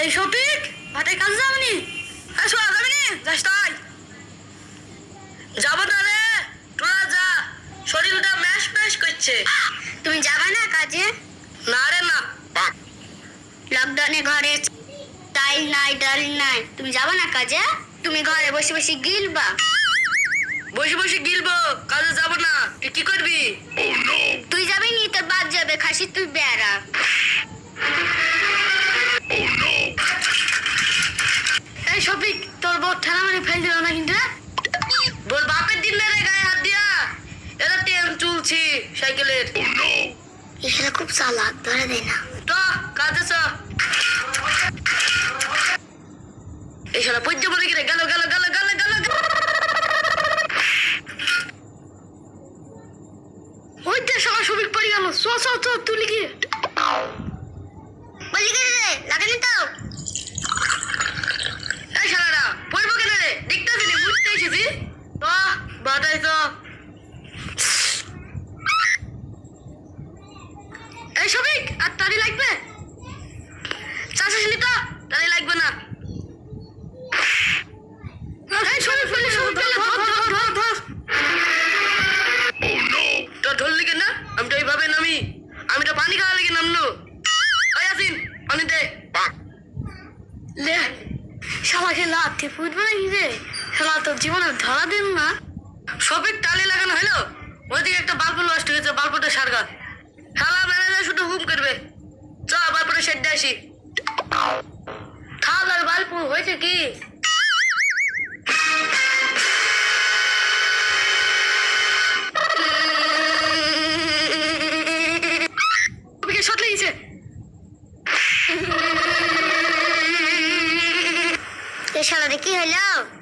এই শফিক হাতে কাজ যাবনি শোনা যাবি নি? যাস তাই। যাব না রে তোরা যা। শরীরটা ম্যাশ ম্যাশ করছে। তুমি যাবে না কাজে? না রে না। লকডাউনে ঘরে টাইল নাই ডাল নাই। তুমি যাবে না কাজে? তুমি ঘরে বসে বসে গিলবা। বসে বসে গিলবো কাজে যাব না। তুই কি করবি? তুই যাবি নি তোর বাদ যাবে খাসি তুই বেড়া বউ ঠেলা মারি ফেল দিল না কিন্তু তোর বাপের দিন রে গায়ে হাত দিয়া? এটা ট্রেন চুলছি সাইকেলের। এখানে খুব চালাক ধরে দেয় না। তো কাজে চ এই শালা মনে গেলে গেল গেল গেল গেল গেল। ওই যে শালা শফিক পড়ে গেল। চ চ চ তুলি গিয়ে বলি কে রে লাগানি তো এই শালারা পড়ব কেন রে দেখতে আসিনি বুঝতে এসেছি তো বাটাই তো এই শফিক আর তারি লাগবে? চাষা শুনি তো তারি লাগবে না ধরলি কেন আমি তো এইভাবে নামি। আমি তো পানি খাওয়া লেগে নামলো। আসিন পানি দে। শালাকে লাথি ফুটবে নাকি রে? শালা তোর জীবনে ধরা দিন না। সবের টালি লাগানো বাল্বটা সেট আর থালার হয়েছে কি? কি হলো?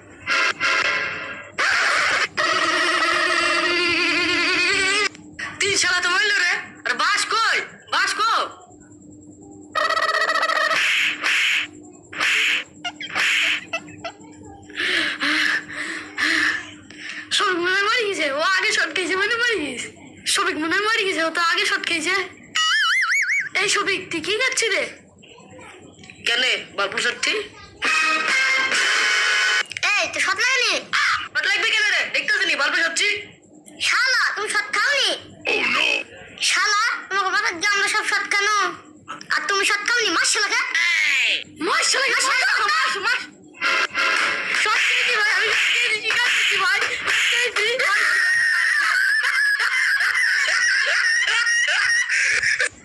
সবিক মনে মরে গেছে ও আগে শট খেয়েছে মানে মরে গেছে। সবিক মনে মরে গেছে ও তো আগে শট খেয়েছে। এই সবিক তুই কি করছি রে? কেন বাল্প সত্যি? এই তো সৎ লাগানি? বাট লাগবে কেন রে? দেখতেছি নি বাল্প সত্যি? শালা তুমি সৎ খাওনি? শালা তোমাকে বাবার দিয়ে আমরা সব সৎ কেন? আর তুমি সৎ খাওনি? মাস শালাকে মাস শালা মাস মাস you